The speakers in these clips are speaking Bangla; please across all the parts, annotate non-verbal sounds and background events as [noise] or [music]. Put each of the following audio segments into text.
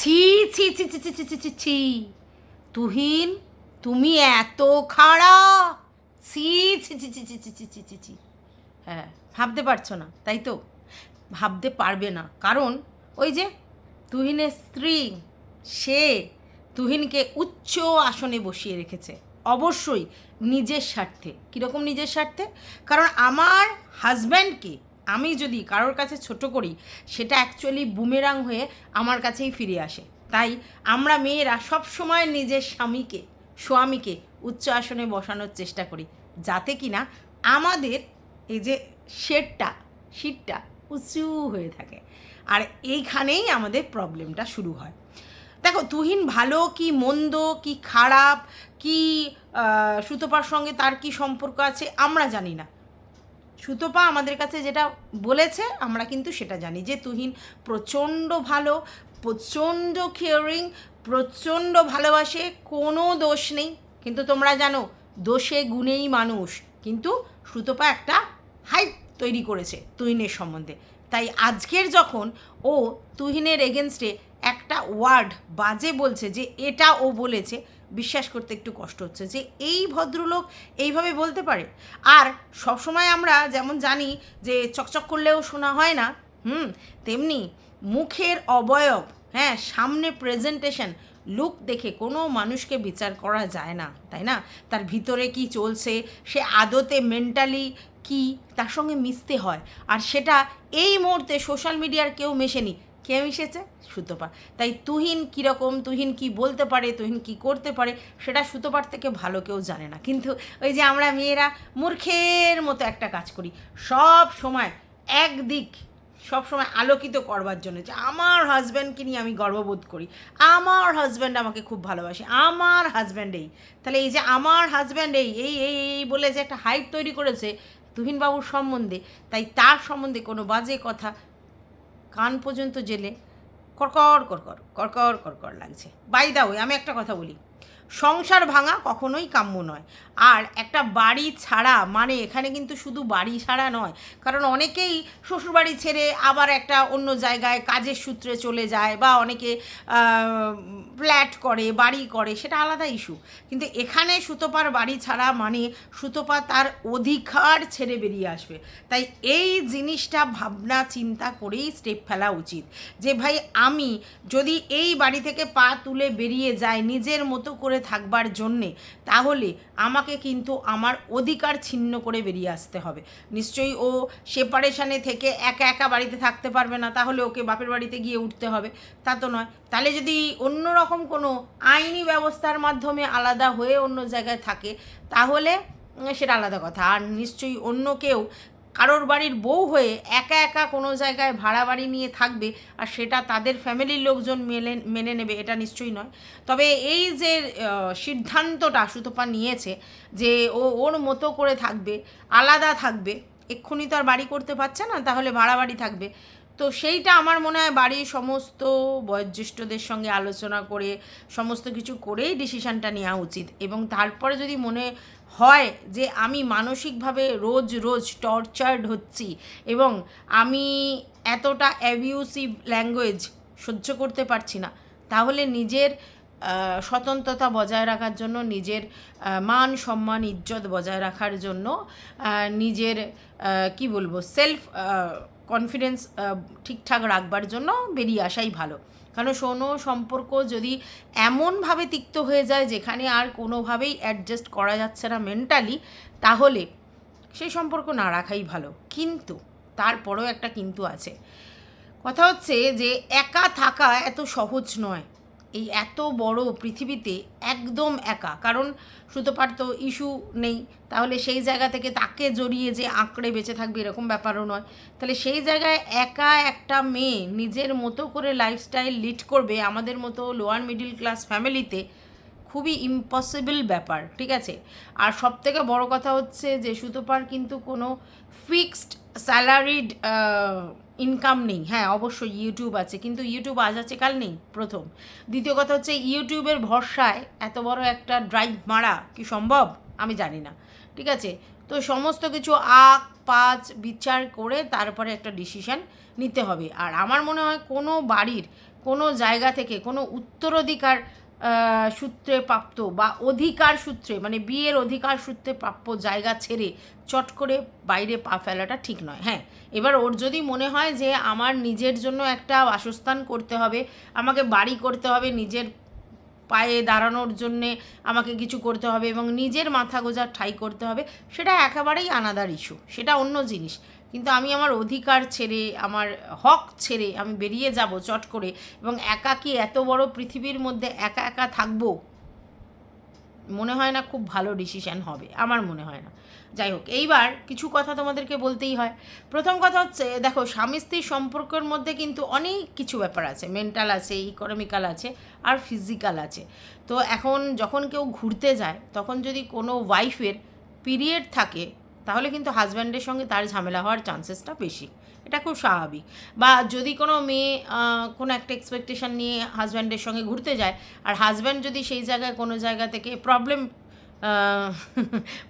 ছি ছি ছি ছি ছি ছি ছি ছি তুহিন তুমি এত খাড়া ছি ছি ছি ছি ছি ছি ছি ছি ছি ছি হ্যাঁ ভাবতে পারছ না তাই তো ভাবতে পারবে না কারণ ওই যে তুহিনের স্ত্রী সে তুহিনকে উচ্চ আসনে বসিয়ে রেখেছে অবশ্যই নিজের স্বার্থে কীরকম নিজের স্বার্থে কারণ আমার হাজব্যান্ডকে আমি যদি কারোর কাছে ছোট করি, সেটা অ্যাকচুয়ালি বুমেরাং হয়ে আমার কাছেই ফিরে আসে। তাই আমরা মেয়েরা সব সময় নিজের স্বামীকে স্বামীকে উচ্চ আসনে বসানোর চেষ্টা করি, যাতে কি না আমাদের এই যে শেডটা শীতটা উঁচু হয়ে থাকে। আর এইখানেই আমাদের প্রবলেমটা শুরু হয়। দেখো, তুহিন ভালো কি মন্দ, কি খারাপ, কি সুতপার সঙ্গে তার কি সম্পর্ক আছে, আমরা জানি না। সুতপা আমাদের কাছে যেটা বলেছে, আমরা কিন্তু সেটা জানি। যে তুহিন প্রচণ্ড ভালো, প্রচণ্ড কেয়ারিং প্রচণ্ড ভালোবাসে, কোনো দোষ নেই। কিন্তু তোমরা জানো, দোষে গুণেই মানুষ। কিন্তু সুতপা একটা হাইপ তৈরি করেছে তুহিনের সম্বন্ধে। তাই আজকের যখন ও তুহিনের এগেনস্টে একটা ওয়ার্ড বাজে বলছে যে এটা ও বলেছে। বিশ্বাস করতে একটু কষ্ট হচ্ছে যে এই ভদ্রলোক এইভাবে বলতে পারে। আর সবসময় আমরা যেমন জানি যে চকচক করলেও শোনা হয় না, হুম, তেমনি মুখের অবয়ব হ্যাঁ সামনে প্রেজেন্টেশন লুক দেখে কোনো মানুষকে বিচার করা যায় না, তাই না? তার ভিতরে কি চলছে, সে আদতে মেন্টালি কি, তার সঙ্গে মিশতে হয়। আর সেটা এই মুহূর্তে সোশ্যাল মিডিয়ার কেউ মেশেনি। কে মিশেছে সুতপা। তাই তুহিন কীরকম, তুহিন কি বলতে পারে, তুহিন কি করতে পারে, সেটা সুতপার থেকে ভালো কেউ জানে না। কিন্তু ওই যে আমরা মেয়েরা মূর্খের মতো একটা কাজ করি। সব সময় একদিক, সব সময় আলোকিত করবার জন্য যে আমার হাজব্যান্ডকে নিয়ে আমি গর্ববোধ করি। আমার হাজব্যান্ড আমাকে খুব ভালোবাসে। আমার হাজব্যান্ড এই। তাহলে এই যে আমার হাজব্যান্ড এই এই এই এই বলে যে একটা হাইপ তৈরি করেছে তুহিনবাবুর সম্বন্ধে, তাই তার সম্বন্ধে কোনো বাজে কথা কান পর্যন্ত জেলে কড়কড় কড়কড় কড়কড় কড়কড় লাগছে। বাই দা ওই আমি একটা কথা বলি। সংসার ভাঙা কখনোই কাম্য নয়। আর একটা বাড়ি ছাড়া মানে এখানে কিন্তু শুধু বাড়ি ছাড়া নয়, কারণ অনেকেই শ্বশুরবাড়ি ছেড়ে আবার একটা অন্য জায়গায় কাজের সূত্রে চলে যায় বা অনেকে ফ্ল্যাট করে, বাড়ি করে, সেটা আলাদা ইস্যু। কিন্তু এখানে সুতোপার বাড়ি ছাড়া মানে সুতোপা তার অধিকার ছেড়ে বেরিয়ে আসবে। তাই এই জিনিসটা ভাবনা চিন্তা করেই স্টেপ ফেলা উচিত যে, ভাই, আমি যদি এই বাড়ি থেকে পা তুলে বেরিয়ে যাই নিজের মতো করে থাকবার জন্যে, তাহলে আমাকে কিন্তু আমার অধিকার ছিন্ন করে বেরিয়ে আসতে হবে। নিশ্চয়ই ও সেপারেশানে থেকে একা একা বাড়িতে থাকতে পারবে না, তাহলে ওকে বাপের বাড়িতে গিয়ে উঠতে হবে। তা তো নয়। তাহলে যদি অন্য রকম কোনো আইনি ব্যবস্থার মাধ্যমে আলাদা হয়ে অন্য জায়গায় থাকে, তাহলে সেটা আলাদা কথা। আর নিশ্চয়ই অন্য কেউ কারোর বাড়ির বউ হয়ে একা একা কোনো জায়গায় ভাড়া বাড়ি নিয়ে থাকবে আর সেটা তাদের ফ্যামিলির লোকজন মেলে, মেনে নেবে, এটা নিশ্চয়ই নয়। তবে এই যে সিদ্ধান্তটা সুতপা নিয়েছে যে ও ওর মতো করে থাকবে, আলাদা থাকবে, এক্ষুনি তো আর বাড়ি করতে পারছে না, তাহলে ভাড়া বাড়ি থাকবে। তো সেইটা আমার মনে হয় বাড়ির সমস্ত বয়োজ্যেষ্ঠদের সঙ্গে আলোচনা করে, সমস্ত কিছু করেই ডিসিশানটা নেওয়া উচিত। এবং তারপরে যদি মনে হয় যে আমি মানসিকভাবে রোজ রোজ টর্চার্ড হচ্ছি এবং আমি এতটা অ্যাবিউসিভ ল্যাঙ্গুয়েজ সহ্য করতে পারছি না। তাহলে নিজের স্বতন্ত্রতা বজায় রাখার জন্য, নিজের মান সম্মান, ইজ্জত বজায় রাখার জন্য নিজের কি বলব সেলফ কনফিডেন্স ঠিকঠাক রাখবার জন্য বেরিয়ে আসাই ভালো। কারণ শোনো, সম্পর্ক যদি এমনভাবে তিক্ত হয়ে যায় যেখানে আর কোনোভাবেই অ্যাডজাস্ট করা যাচ্ছে না মেন্টালি তাহলে সেই সম্পর্ক না রাখাই ভালো। কিন্তু তারপরেও একটা কিন্তু আছে। কথা হচ্ছে যে একা থাকা এত সহজ নয়। এই এত বড় পৃথিবীতে একদম একা। কারণ সুতোপার তো ইস্যু নেই। তাহলে সেই জায়গা থেকে তাকে জড়িয়ে যে আঁকড়ে বেঁচে থাকবে এরকম ব্যাপারও নয়। তাহলে সেই জায়গায় একা একটা মেয়ে নিজের মতো করে লাইফস্টাইল লিড করবে আমাদের মতো লোয়ার মিডিল ক্লাস ফ্যামিলিতে খুবই ইম্পসিবল ব্যাপার, ঠিক আছে? আর সব থেকে বড় কথা হচ্ছে যে সুতোপার কিন্তু কোনো ফিক্সড স্যালারিড ইনকাম নেই। হ্যাঁ অবশ্যই ইউটিউব আছে, কিন্তু ইউটিউব আজ আছে, কাল নেই, প্রথম। দ্বিতীয় কথা হচ্ছে ইউটিউবের ভরসায় এত বড় একটা ড্রাইভ মারা কি সম্ভব? আমি জানি না। ঠিক আছে? তো সমস্ত কিছু আক, পাঁচ, বিচার করে তারপরে একটা ডিসিশন নিতে হবে। আর আমার মনে হয় কোনো বাড়ির, কোনো জায়গা থেকে কোনো উত্তরাধিকার সূত্রে প্রাপ্ত বা অধিকার সূত্রে মানে বিয়ের অধিকার সূত্রে প্রাপ্য জায়গা ছেড়ে চট করে বাইরে পা ফেলাটা ঠিক নয়। হ্যাঁ এবার ওর যদি মনে হয় যে আমার নিজের জন্য একটা বাসস্থান করতে হবে, আমাকে বাড়ি করতে হবে, নিজের পায়ে দাঁড়ানোর জন্যে আমাকে কিছু করতে হবে এবং নিজের মাথা গোজার ঠাই করতে হবে, সেটা একেবারেই আনাদার ইস্যু সেটা অন্য জিনিস। কিন্তু আমি আমার অধিকার ছেড়ে, আমার হক ছেড়ে আমি বেরিয়ে যাব চট করে এবং একাকী এত বড় পৃথিবীর মধ্যে একা একা থাকব? মনে হয় না খুব ভালো ডিসিশন হবে, আমার মনে হয় না। যাই হোক, এইবার কিছু কথা তোমাদেরকে বলতেই হয়। প্রথম কথা হচ্ছে, দেখো, স্বামী স্ত্রীর সম্পর্কের মধ্যে কিন্তু অনেক কিছু ব্যাপার আছে। মেন্টাল আছে ইকোনমিক্যাল আছে, আর ফিজিক্যাল আছে। তো এখন যখন কেউ ঘুরতে যায়, তখন যদি কোনো ওয়াইফের পিরিয়ড থাকে তাহলে কিন্তু হাজব্যান্ডের সঙ্গে তার ঝামেলা হওয়ার চান্সেসটা বেশি। এটা খুব স্বাভাবিক। বা যদি কোনো মেয়ে কোনো একটা এক্সপেকটেশন নিয়ে হাজব্যান্ডের সঙ্গে ঘুরতে যায়, আর হাজব্যান্ড যদি সেই জায়গায়, কোনো জায়গা থেকে প্রবলেম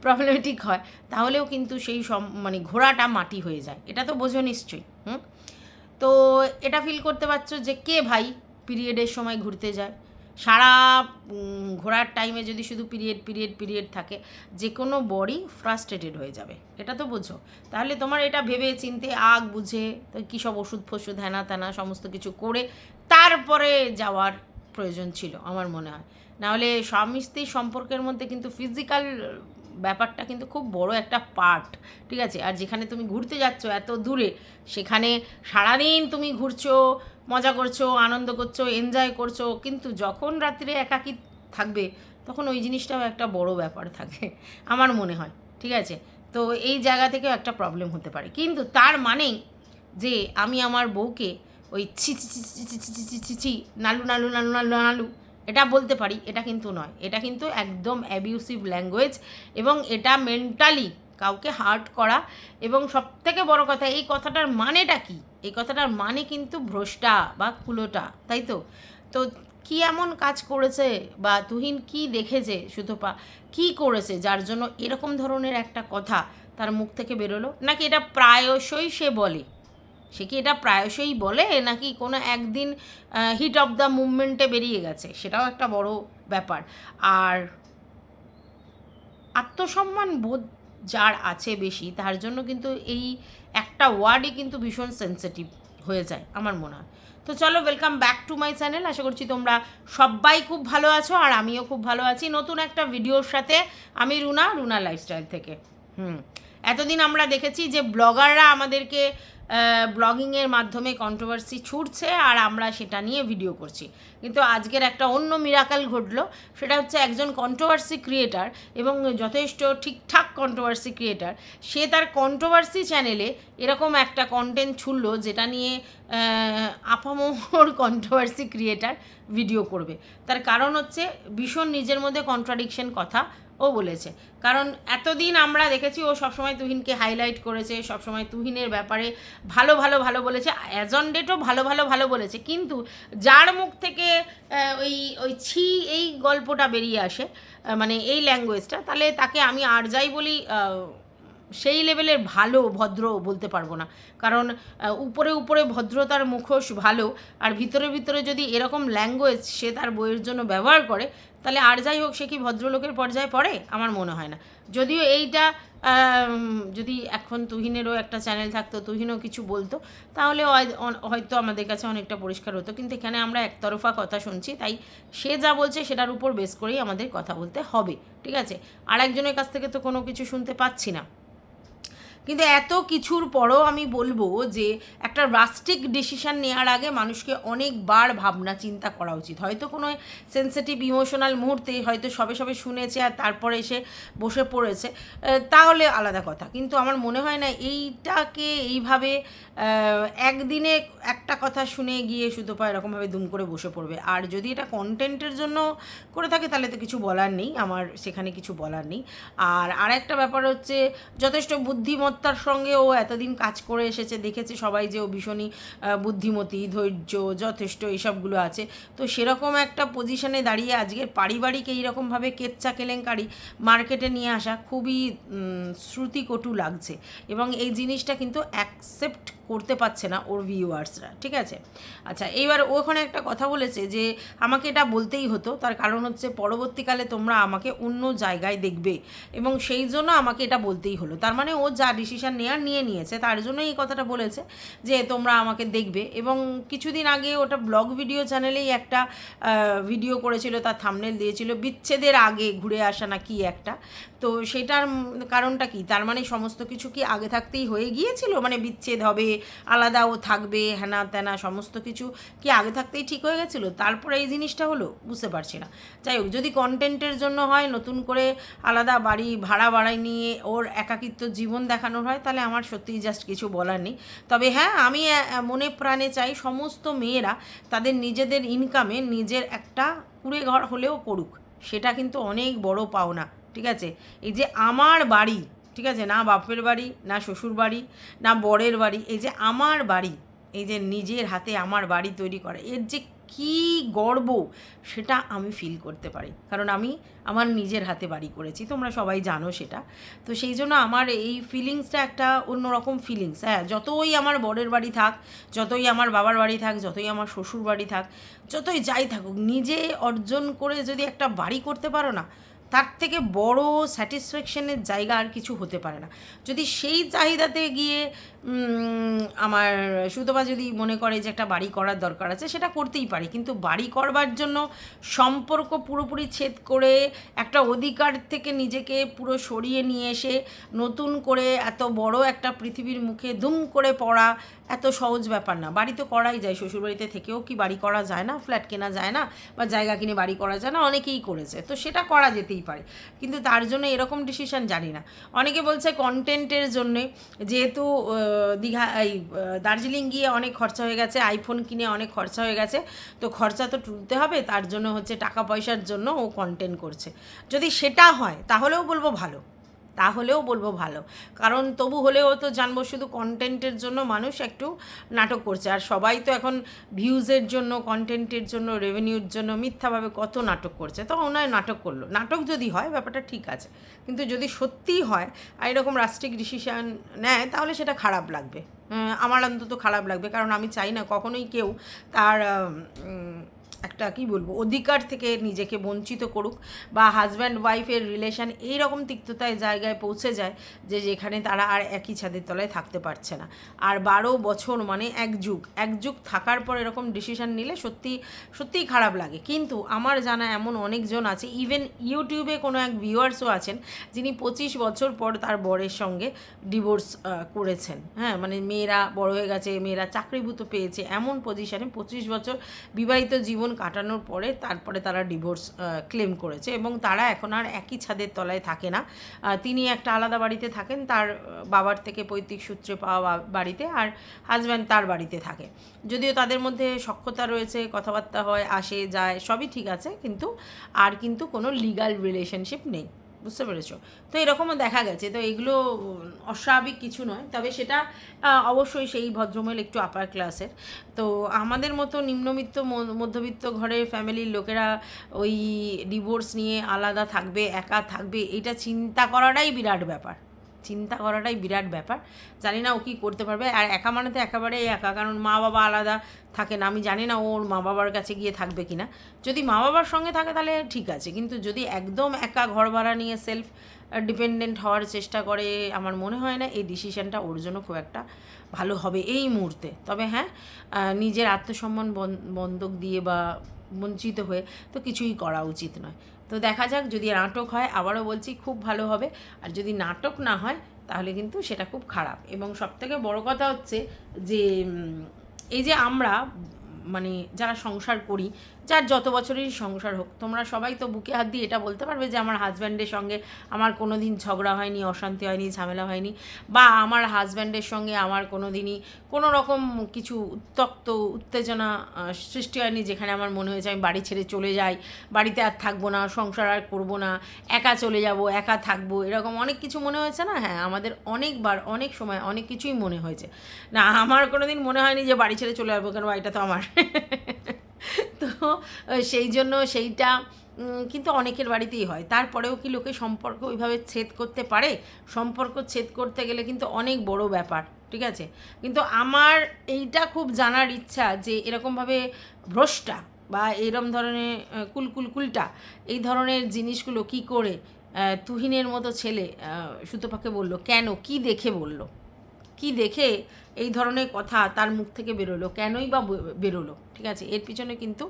প্রবলেমেটিক হয়, তাহলেও কিন্তু সেই সম মানে ঘোড়াটা মাটি হয়ে যায়। এটা তো বোঝো নিশ্চয়ই, হুম? তো এটা ফিল করতে পারছ যে কে ভাই পিরিয়ডের সময় ঘুরতে যায়? সারা ঘোরার টাইমে যদি শুধু পিরিয়ড পিরিয়ড পিরিয়ড থাকে যে কোনো বডি ফ্রাস্ট্রেটেড হয়ে যাবে। এটা তো বোঝো। তাহলে তোমার এটা ভেবে চিনতে, আগ বুঝে কী সব ওষুধ ফষুধ হ্যানা ত্যানা সমস্ত কিছু করে তারপরে যাওয়ার প্রয়োজন ছিল, আমার মনে হয়। নাহলে স্বামী স্ত্রীর সম্পর্কের মধ্যে কিন্তু ফিজিক্যাল ব্যাপারটা কিন্তু খুব বড় একটা পার্ট ঠিক আছে আর যেখানে তুমি ঘুরতে যাচ্ছ এত দূরে সেখানে সারাদিন তুমি ঘুরছো মজা করছ আনন্দ করছ এনজয় করছ কিন্তু যখন রাত্রে একাকি থাকবে তখন ওই জিনিসটাও একটা বড় ব্যাপার থাকে আমার মনে হয় ঠিক আছে তো এই জায়গা থেকেও একটা প্রবলেম হতে পারে কিন্তু তার মানেই যে আমি আমার বউকে ওই ছি ছি ছি ছি ছি ছি ছি ছি ছি ছি নালু নালু নালু নালু নালু এটা বলতে পারি, এটা কিন্তু নয়। এটা কিন্তু একদম অ্যাবিউসিভ ল্যাঙ্গুয়েজ এবং এটা মেন্টালি কাউকে হার্ট করা এবং সবথেকে বড় কথা, এই কথাটার মানেটা কি? এই কথাটার মানে কিন্তু ভ্রষ্টা বা কুলোটা, তাই তো? তো কি এমন কাজ করেছে বা তুহিন কি দেখেছে সুতপা? কি করেছে যার জন্য এরকম ধরনের একটা কথা তার মুখ থেকে বেরোলো? নাকি এটা প্রায়শই সে বলে? সে কি এটা প্রায়শই বলে নাকি কোনো একদিন হিট অফ দ্য মুভমেন্টে বেরিয়ে গেছে? সেটাও একটা বড় ব্যাপার। আর আত্মসম্মান বোধ যার আছে বেশি, তার জন্য কিন্তু এই একটা ওয়ার্ডই কিন্তু ভীষণ সেন্সিটিভ হয়ে যায়, আমার মনে হয়। তো চলো welcome back to my channel আশা করছি তোমরা সবাই খুব ভালো আছো আর আমিও খুব ভালো আছি। নতুন একটা ভিডিওর সাথে আমি রুনা রুনা লাইফস্টাইল থেকে। হুম, এতদিন আমরা দেখেছি যে ব্লগাররা আমাদেরকে ব্লগিংয়ের মাধ্যমে কন্ট্রোভার্সি ছুটছে আর আমরা সেটা নিয়ে ভিডিও করছি। কিন্তু আজকের একটা অন্য মিরাকাল ঘটলো। সেটা হচ্ছে একজন কন্ট্রোভার্সি ক্রিয়েটার এবং যথেষ্ট ঠিকঠাক কন্ট্রোভার্সি ক্রিয়েটার সে তার কন্ট্রোভার্সি চ্যানেলে এরকম একটা কন্টেন্ট ছুড়লো যেটা নিয়ে আপামোর কন্ট্রোভার্সি ক্রিয়েটার ভিডিও করবে। তার কারণ হচ্ছে ভীষণ নিজের মধ্যে কন্ট্রাডিকশন কথা ও বলেছে। কারণ এতদিন আমরা দেখেছি ও সবসময় তুহিনকে হাইলাইট করেছে, সবসময় তুহিনের ব্যাপারে ভালো ভালো ভালো বলেছে। অ্যাজ অন ডেটও ভালো ভালো ভালো বলেছে। কিন্তু যার মুখ থেকে ওই ওই ছি, এই গল্পটা বেরিয়ে আসে মানে এই ল্যাঙ্গুয়েজটা তাহলে তাকে আমি আর যাই বলি সেই লেভেলের ভালো ভদ্র বলতে পারব না। কারণ উপরে উপরে ভদ্রতার মুখোশ ভালো, আর ভিতরে ভিতরে যদি এরকম ল্যাঙ্গুয়েজ সে তার বইয়ের জন্য ব্যবহার করে, তাহলে আর যাই হোক সে কি ভদ্রলোকের পর্যায়ে পড়ে? আমার মনে হয় না। যদিও এইটা যদি এখন তুহিনেরও একটা চ্যানেল থাকতো, তুহিনও কিছু বলতো, তাহলে হয়তো আমাদের কাছে অনেকটা পরিষ্কার হতো। কিন্তু এখানে আমরা একতরফা কথা শুনছি, তাই সে যা বলছে সেটার উপর বেস করেই আমাদের কথা বলতে হবে, ঠিক আছে? আর একজনের কাছ থেকে তো কোনো কিছু শুনতে পাচ্ছি না। কিন্তু এত কিছুর পরও আমি বলব যে একটা রাস্টিক ডিসিশন নেওয়ার আগে মানুষকে অনেকবার ভাবনা চিন্তা করা উচিত। হয়তো কোনো সেন্সিটিভ ইমোশনাল মুহূর্তে হয়তো সবে সবে শুনেছে আর তারপরে এসে বসে পড়েছে তাহলে আলাদা কথা। কিন্তু আমার মনে হয় না এইটাকে এইভাবে একদিনে একটা কথা শুনে গিয়ে শুধু পা এরকমভাবে দুম করে বসে পড়বে। আর যদি এটা কন্টেন্টের জন্য করে থাকে, তাহলে তো কিছু বলার নেই। আমার সেখানে কিছু বলার নেই। আর আরেকটা ব্যাপার হচ্ছে, যথেষ্ট বুদ্ধিমত্তার সঙ্গে ও এতদিন কাজ করে এসেছে, দেখেছে সবাই যে ও ভীষণই বুদ্ধিমতি, ধৈর্য, যথেষ্ট এইসবগুলো আছে। তো সেরকম একটা পজিশনে দাঁড়িয়ে আজকের পারিবারিক এইরকমভাবে কেচ্চা কেলেঙ্কারি মার্কেটে নিয়ে আসা খুবই শ্রুতিকটু লাগছে। এবং এই জিনিসটা কিন্তু অ্যাকসেপ্ট করতে পারছে না ওর ভিউয়ার্সরা ঠিক আছে? আচ্ছা এইবার ও ওখানে একটা কথা বলেছে যে, আমাকে এটা বলতেই হতো, তার কারণ হচ্ছে পরবর্তীকালে তোমরা আমাকে অন্য জায়গায় দেখবে এবং সেই জন্য আমাকে এটা বলতেই হলো। তার মানে ও যা ডিসিশন নেওয়ার নিয়ে নিয়েছে, তার জন্য এই কথাটা বলেছে যে, তোমরা আমাকে দেখবে এবং কিছুদিন আগে ওটা ব্লগ ভিডিও চ্যানেলেই একটা ভিডিও করেছিল, তার থামনেল দিয়েছিল, বিচ্ছেদের আগে ঘুরে আসা না কি একটা। তো সেটার কারণটা কি? তার মানে সমস্ত কিছু কি আগে থাকতেই হয়ে গিয়েছিল? মানে বিচ্ছেদ হবে আলাদাও থাকবে হ্যানা ত্যানা সমস্ত কিছু কি আগে থাকতেই ঠিক হয়ে গেছিল? তারপরে এই জিনিসটা হলো, বুঝতে পারছি না। যাই হোক, যদি কন্টেন্টের জন্য হয়, নতুন করে আলাদা বাড়ি ভাড়া বাড়াই নিয়ে ওর একাকিত্ব জীবন দেখানোর হয়, তাহলে আমার সত্যিই জাস্ট কিছু বলার নেই। তবে হ্যাঁ আমি মনে প্রাণে চাই সমস্ত মেয়েরা তাদের নিজেদের ইনকামে নিজের একটা কুড়ে ঘর হলেও করুক। সেটা কিন্তু অনেক বড় পাওনা, ঠিক আছে? এই যে আমার বাড়ি ঠিক আছে? না বাপের বাড়ি, না শ্বশুর বাড়ি, না বরের বাড়ি। এই যে আমার বাড়ি, এই যে নিজের হাতে আমার বাড়ি তৈরি করা, এর যে কী গর্ব সেটা আমি ফিল করতে পারি। কারণ আমি আমার নিজের হাতে বাড়ি করেছি, তোমরা সবাই জানো সেটা। তো সেই জন্য আমার এই ফিলিংসটা একটা অন্যরকম ফিলিংস হ্যাঁ যতই আমার বরের বাড়ি থাক, যতই আমার বাবার বাড়ি থাক, যতই আমার শ্বশুর বাড়ি থাক, যতই যাই থাকুক, নিজে অর্জন করে যদি একটা বাড়ি করতে পারো না তার থেকে বড় স্যাটিসফ্যাকশনের জায়গা আর কিছু হতে পারে না। যদি সেই চাহিদাতে গিয়ে আমার সুতপা যদি মনে করে যে একটা বাড়ি করার দরকার আছে, সেটা করতেই পারি। কিন্তু বাড়ি করবার জন্য সম্পর্ক পুরোপুরি ছেদ করে একটা অধিকার থেকে নিজেকে পুরো সরিয়ে নিয়ে এসে, নতুন করে এত বড় একটা পৃথিবীর মুখে দুম করে পড়া এত সহজ ব্যাপার না। বাড়ি তো করাই যায়, শ্বশুরবাড়িতে থেকেও কি বাড়ি করা যায় না, ফ্ল্যাট কেনা যায় না, বা জায়গা কিনে বাড়ি করা যায় না, অনেকেই করেছে। তো সেটা করা যেতেই পারে। কিন্তু তার জন্য এরকম ডিসিশন জানি না। অনেকে বলছে কন্টেন্টের জন্যে যেহেতু দীঘা, এই দার্জিলিং গিয়ে অনেক খরচা হয়ে গেছে আইফোন কিনে অনেক খরচা হয়ে গেছে, তো খরচা তো তুলতে হবে, তার জন্য হচ্ছে টাকা পয়সার জন্য ও কন্টেন্ট করছে। যদি সেটা হয়, তাহলেও বলব ভালো। তাহলেও বলব ভালো। কারণ তবু হলেও তো জানব শুধু কন্টেন্টের জন্য মানুষ একটু নাটক করছে। আর সবাই তো এখন ভিউজের জন্য কন্টেন্টের জন্য রেভিনিউর জন্য মিথ্যাভাবে কত নাটক করছে। তো ওনায় নাটক করল। নাটক যদি হয়, ব্যাপারটা ঠিক আছে। কিন্তু যদি সত্যিই হয় আর এরকম রাষ্ট্রিক ডিসিশান নেয়, তাহলে সেটা খারাপ লাগবে। আমার অন্তত খারাপ লাগবে। কারণ আমি চাই না কখনোই কেউ তার একটা কি বলব, অধিকার থেকে নিজেকে বঞ্চিত করুক বা হাজব্যান্ড ওয়াইফের রিলেশন এই রকম তিক্ততায় জায়গায় পৌঁছে যায় যে যেখানে তারা আর একই ছাদের তলায় থাকতে পারছে না। আর বারো বছর মানে এক যুগ এক যুগ থাকার পর এরকম ডিসিশন নিলে সত্যি, সত্যিই খারাপ লাগে। কিন্তু আমার জানা এমন অনেকজন আছে ইভেন ইউটিউবে কোনো এক ভিউয়ার্সও আছেন যিনি পঁচিশ বছর পর তার বরের সঙ্গে ডিভোর্স করেছেন। হ্যাঁ মানে মেয়েরা বড় হয়ে গেছে, মেয়েরা চাকরিভূত পেয়েছে, এমন পজিশানে পঁচিশ বছর বিবাহিত জীবন কাটানোর পরে তারপরে তারা ডিভোর্স ক্লেম করেছে এবং তারা এখন আর একই ছাদের তলায় থাকে না। তিনি একটা আলাদা বাড়িতে থাকেন, তার বাবার থেকে পৈতৃক সূত্রে পাওয়া বাড়িতে আর হাজব্যান্ড তার বাড়িতে থাকে। যদিও তাদের মধ্যে সক্ষতা রয়েছে, কথাবার্তা হয়, আসে, যায়, সবই ঠিক আছে, কিন্তু আর কিন্তু কোনো লিগাল রিলেশনশিপ নেই। বুঝতে পেরেছ। তো এরকমও দেখা গেছে। তো এগুলো অস্বাভাবিক কিছু নয়। তবে সেটা অবশ্যই সেই ভদ্রমহিল একটু আপার ক্লাসের তো আমাদের মতো নিম্নবিত্ত মধ্যবিত্ত ঘরের ফ্যামিলির লোকেরা ওই ডিভোর্স নিয়ে আলাদা থাকবে, একা থাকবে, এটা চিন্তা করাটাই বিরাট ব্যাপার। চিন্তা করাটাই বিরাট ব্যাপার। জানি না ও কী করতে পারবে। আর একা মানে তো একেবারেই একা, কারণ মা বাবা আলাদা থাকে না। আমি জানি না ওর মা বাবার কাছে গিয়ে থাকবে কি না যদি মা বাবার সঙ্গে থাকে তাহলে ঠিক আছে। কিন্তু যদি একদম একা ঘর ভাড়া নিয়ে সেলফ ডিপেন্ডেন্ট হওয়ার চেষ্টা করে, আমার মনে হয় না এই ডিসিশনটা ওর জন্য খুব একটা ভালো হবে এই মুহূর্তে। তবে হ্যাঁ নিজের আত্মসম্মান বন- বন্ধক দিয়ে বা বঞ্চিত হয়ে তো কিছুই করা উচিত নয়। তো দেখা যাক, যদি নাটক হয়, আবারও বলছি খুব ভালো হবে। আর যদি নাটক না হয়, তাহলে কিন্তু সেটা খুব খারাপ। এবং সবথেকে বড় কথা হচ্ছে যে এই যে আমরা মানে যারা সংসার করি যার যত বছরেরই সংসার হোক, তোমরা সবাই তো বুকে হাত দিয়ে এটা বলতে পারবে যে আমার হাজব্যান্ডের সঙ্গে আমার কোনো দিন ঝগড়া হয়নি, অশান্তি হয়নি, ঝামেলা হয়নি, বা আমার হাজব্যান্ডের সঙ্গে আমার কোনো দিনই কোনো রকম কিছু উত্তক্ত, উত্তেজনা সৃষ্টি হয়নি, যেখানে আমার মনে হয়েছে আমি বাড়ি ছেড়ে চলে যাই, বাড়িতে আর থাকব না, সংসার আর করব না, একা চলে যাব, একা থাকব, এরকম অনেক কিছু মনে হয়েছে না? হ্যাঁ আমাদের অনেকবার, অনেক সময় অনেক কিছুই মনে হয়েছে। না, আমার কোনো দিন মনে হয়নি যে বাড়ি ছেড়ে চলে যাব কেন বাড়িটা তো আমার। [laughs] তো সেই জন্য সেইটা কিন্তু অনেকের বাড়িতেই হয়। তারপরেও কি লোকে সম্পর্ক ওইভাবে ছেদ করতে পারে? সম্পর্ক ছেদ করতে গেলে কিন্তু অনেক বড় ব্যাপার ঠিক আছে? কিন্তু আমার এইটা খুব জানার ইচ্ছা যে এরকমভাবে ভ্রষ্টা বা এরম ধরনের আহ, কুলকুল কুলটা এই ধরনের জিনিসগুলো কি করে তুহিনের মতো ছেলে সুতোপাকে বলল কেন? কি দেখে? বলল। কি দেখে এই ধরনের কথা তার মুখ থেকে বেরোলো। কেনই বা বেরোলো? ঠিক আছে? এর পিছনে কিন্তু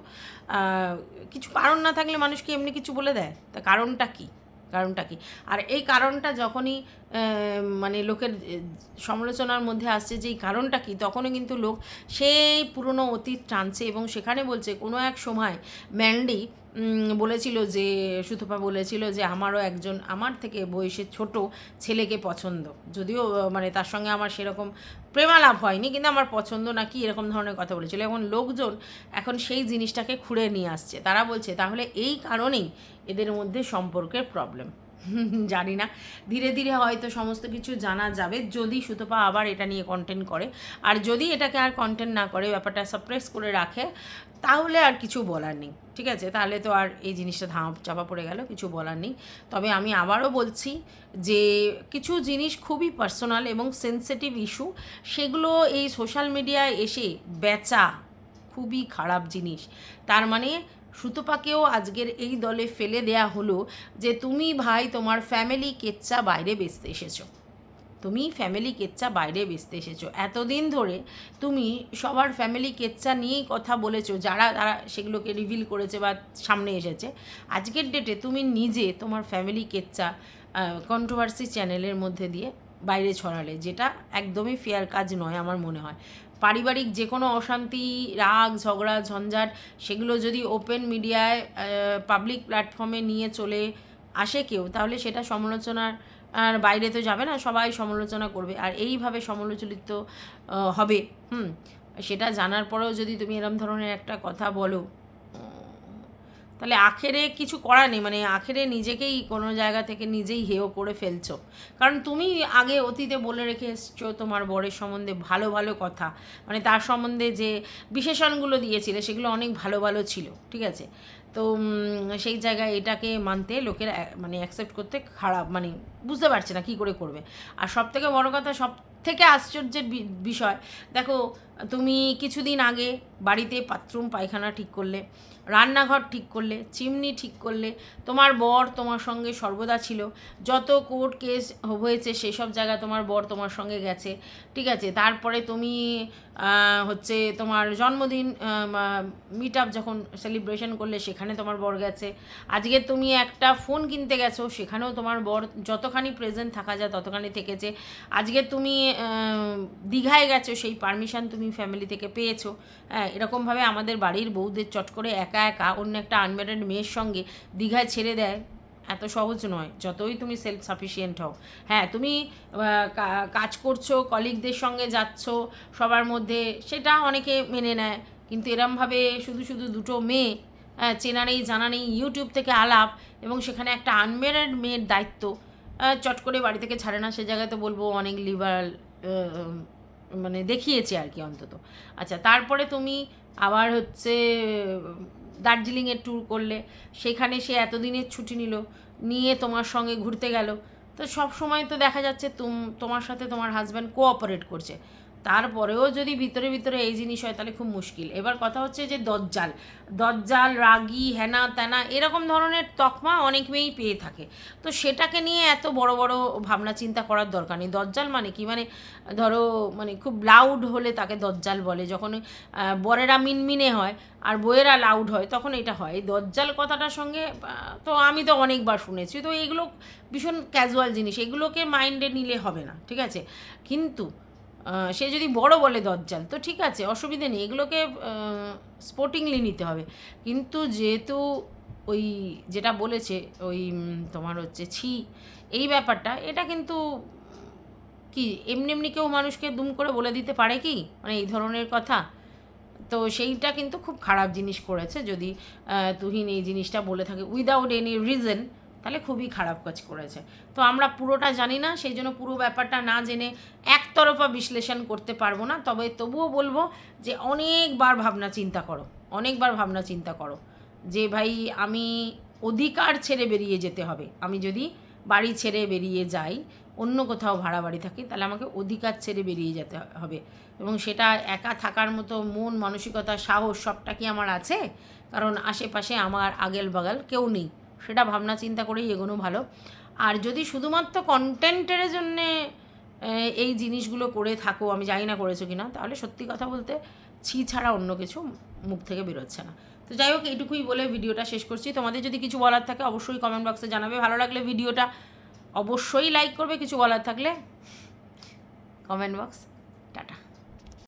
কিছু কারণ না থাকলে মানুষকে এমনি কিছু বলে দেয়? তা কারণটা কি? কারণটা কি? আর এই কারণটা যখনই মানে লোকের সমালোচনার মধ্যে আসছে যে এই কারণটা কি, তখনও কিন্তু লোক সেই পুরনো অতীত টানছে এবং সেখানে বলছে, কোনো এক সময় ম্যান্ডি বলেছিল যে, সুতপা বলেছিল যে, আমারও একজন, আমার থেকে বয়সে ছোট ছেলেকে পছন্দ। যদিও মানে তার সঙ্গে আমার সেরকম প্রেমালাপ হয়নি, কিন্তু আমার পছন্দ নাকি এরকম ধরনের কথা বলেছিল। এখন লোকজন এখন সেই জিনিসটাকে খুঁড়ে নিয়ে আসছে। তারা বলছে, তাহলে এই কারণেই এদের মধ্যে সম্পর্কের প্রবলেম জানি না। ধীরে ধীরে হয়তো সমস্ত কিছু জানা যাবে। যদি সুতপা আবার এটা নিয়ে কন্টেন্ট করে, আর যদি এটাকে আর কন্টেন্ট না করে, ব্যাপারটা সাপ্রেস করে রাখে, তাহলে আর কিছু বলার নেই। ঠিক আছে? তাহলে তো আর এই জিনিসটা ধাপ চাপা পড়ে গেল, কিছু বলার নেই। তবে আমি আবারও বলছি যে, কিছু জিনিস খুবই পার্সোনাল এবং সেন্সিটিভ ইস্যু সেগুলো এই সোশ্যাল মিডিয়ায় এসে বেচা খুবই খারাপ জিনিস। তার মানে সুতপাকেও আজকের এই দলে ফেলে দেয়া হলো যে তুমি ভাই তোমার ফ্যামিলি কেচ্চা বাইরে বেচতে এসেছ। তুমি ফ্যামিলি কেচ্চা বাইরে বেচতে এসেছ। এতদিন ধরে তুমি সবার ফ্যামিলি কেচ্চা নিয়েই কথা বলেছ, যারা, তারা সেগুলোকে রিভিল করেছে বা সামনে এসেছে। আজকের ডেটে তুমি নিজে তোমার ফ্যামিলি কেচ্চা কন্ট্রোভার্সি চ্যানেলের মধ্যে দিয়ে বাইরে ছড়ালে, যেটা একদমই ফেয়ার কাজ নয় আমার মনে হয়। পারিবারিক যে কোনো অশান্তি, রাগ, ঝগড়া, ঝঞ্ঝাট, সেগুলো যদি ওপেন মিডিয়ায় পাবলিক প্ল্যাটফর্মে নিয়ে চলে আসে কেউ, তাহলে সেটা সমালোচনার, আর বাইরে তো যাবে না, সবাই সমালোচনা করবে। আর এইভাবে সমালোচিত হবে। হুম, সেটা জানার পরেও যদি তুমি এরম ধরনের একটা কথা বলো তাহলে আখেরে কিছু করা নেই মানে আখেরে নিজেকেই কোনো জায়গা থেকে নিজেই হেয় করে ফেলছো। কারণ তুমি আগে অতীতে বলে রেখে এসছো তোমার বরের সম্বন্ধে ভালো ভালো কথা। মানে তার সম্বন্ধে যে বিশেষণগুলো দিয়েছিলে সেগুলো অনেক ভালো ভালো ছিল, ঠিক আছে? তো সেই জায়গায় এটাকে মানতে লোকের মানে অ্যাকসেপ্ট করতে খারাপ মানে বুঝতে পারছে না কী করে করবে। আর সব থেকে বড় কথা সব থেকে আশ্চর্যের বিষয়, দেখো তুমি কিছুদিন আগে বাড়িতে বাথরুম পায়খানা ঠিক করলে, রান্নাঘর ঠিক করলে, চিমনি ঠিক করলে, তোমার বর তোমার সঙ্গে সর্বদা ছিল। যত কোর্ট কেস হয়েছে, সেসব জায়গায় তোমার বর তোমার সঙ্গে গেছে, ঠিক আছে? তারপরে তুমি হচ্ছে তোমার জন্মদিন মিট আপ যখন সেলিব্রেশন করলে, সেখানে তোমার বর গেছে। আজকে তুমি একটা ফোন কিনতে গেছো, সেখানেও তোমার বর যতখানি প্রেজেন্ট থাকা যায়, ততখানি থেকেছে। আজকে তুমি দীঘায় গেছো, সেই পারমিশন তুমি ফ্যামিলি থেকে পেয়েছ। হ্যাঁ এরকমভাবে আমাদের বাড়ির বউদের চট করে একা একা অন্য একটা আনম্যারিড মেয়ের সঙ্গে দীঘায় ছেড়ে দেয় এত সহজ নয় যতই তুমি সেলফ সাফিসিয়েন্ট হও। হ্যাঁ তুমি কাজ করছ কলিগদের সঙ্গে যাচ্ছ সবার মধ্যে সেটা অনেকে মেনে নেয়। কিন্তু এরমভাবে শুধু শুধু দুটো মেয়ে আহ, চেনা নেই জানা নেই ইউটিউব থেকে আলাপ এবং সেখানে একটা আনম্যারিড মেয়ের দায়িত্ব চট করে বাড়ি থেকে ছাড়ে না। সে জায়গায় তো বলব অনেক লিবারাল মানে দেখিয়েছি আর কি অন্তত। আচ্ছা তারপরে তুমি আবার হচ্ছে দার্জিলিংয়ের ট্যুর করলে, সেখানে সে এতদিনের ছুটি নিল, নিয়ে তোমার সঙ্গে ঘুরতে গেল। তো সব সময় তো দেখা যাচ্ছে তোমার সাথে তোমার হাজব্যান্ড কোঅপারেট করছে। তারপরেও যদি ভিতরে ভিতরে এই জিনিস হয়, তাহলে খুব মুশকিল। এবার কথা হচ্ছে যে দজ্জাল। দজ্জাল, রাগি, হেনা তেনা, এরকম ধরনের তকমা অনেক মেয়েই পেয়ে থাকে। তো সেটাকে নিয়ে এত বড় বড় ভাবনা চিন্তা করার দরকার নেই। দজ্জাল মানে কি? মানে ধরো মানে খুব লাউড হলে তাকে দজ্জাল বলে। যখন বরেরা মিনমিনে হয় আর বইয়েরা লাউড হয়, তখন এটা হয়। দজ্জাল কথাটার সঙ্গে তো আমি তো অনেকবার শুনেছি। তো এগুলো ভীষণ ক্যাজুয়াল জিনিস। এগুলোকে মাইন্ডে নিলে হবে না, ঠিক আছে? কিন্তু সে যদি বড় বলে দজ্জাল, তো ঠিক আছে, অসুবিধে নেই। এগুলোকে স্পোর্টিংলি নিতে হবে। কিন্তু যেহেতু ওই যেটা বলেছে, ওই তোমার হচ্ছে ছি, এই ব্যাপারটা, এটা কিন্তু কি, এমনি এমনি কেউ মানুষকে দুম করে বলে দিতে পারে কি? মানে এই ধরনের কথা। তো সেইটা কিন্তু খুব খারাপ জিনিস করেছে। যদি তুহিন এই জিনিসটা বলে থাকে উইদাউট এনি রিজন তাহলে খুবই খারাপ কাজ করেছে। তো আমরা পুরোটা জানি না, সেই জন্য পুরো ব্যাপারটা না জেনে একতরফা বিশ্লেষণ করতে পারব না। তবে তবুও বলব যে অনেকবার ভাবনা চিন্তা করো, অনেকবার ভাবনা চিন্তা করো যে ভাই আমি অধিকার ছেড়ে বেরিয়ে যেতে হবে। আমি যদি বাড়ি ছেড়ে বেরিয়ে যাই, অন্য কোথাও ভাড়া বাড়ি থাকি, তাহলে আমাকে অধিকার ছেড়ে বেরিয়ে যেতে হবে। এবং সেটা একা থাকার মতো মন, মানসিকতা, সাহস সবটা কি আমার আছে? কারণ আশেপাশে আমার আগেল বাগাল কেউ নেই। সেটা ভাবনা চিন্তা করেই এগোনো ভালো। আর যদি শুধুমাত্র কন্টেন্টের জন্যে এই জিনিসগুলো করে থাকো, আমি জানি না করেছ কি না তাহলে সত্যি কথা বলতে ছি ছাড়া অন্য কিছু মুখ থেকে বেরোচ্ছে না। তো যাই হোক, এইটুকুই বলে ভিডিওটা শেষ করছি। তোমাদের যদি কিছু বলার থাকে, অবশ্যই কমেন্ট বক্সে জানাবে। ভালো লাগলে ভিডিওটা অবশ্যই লাইক করবে, কিছু বলার থাকলে কমেন্ট বক্স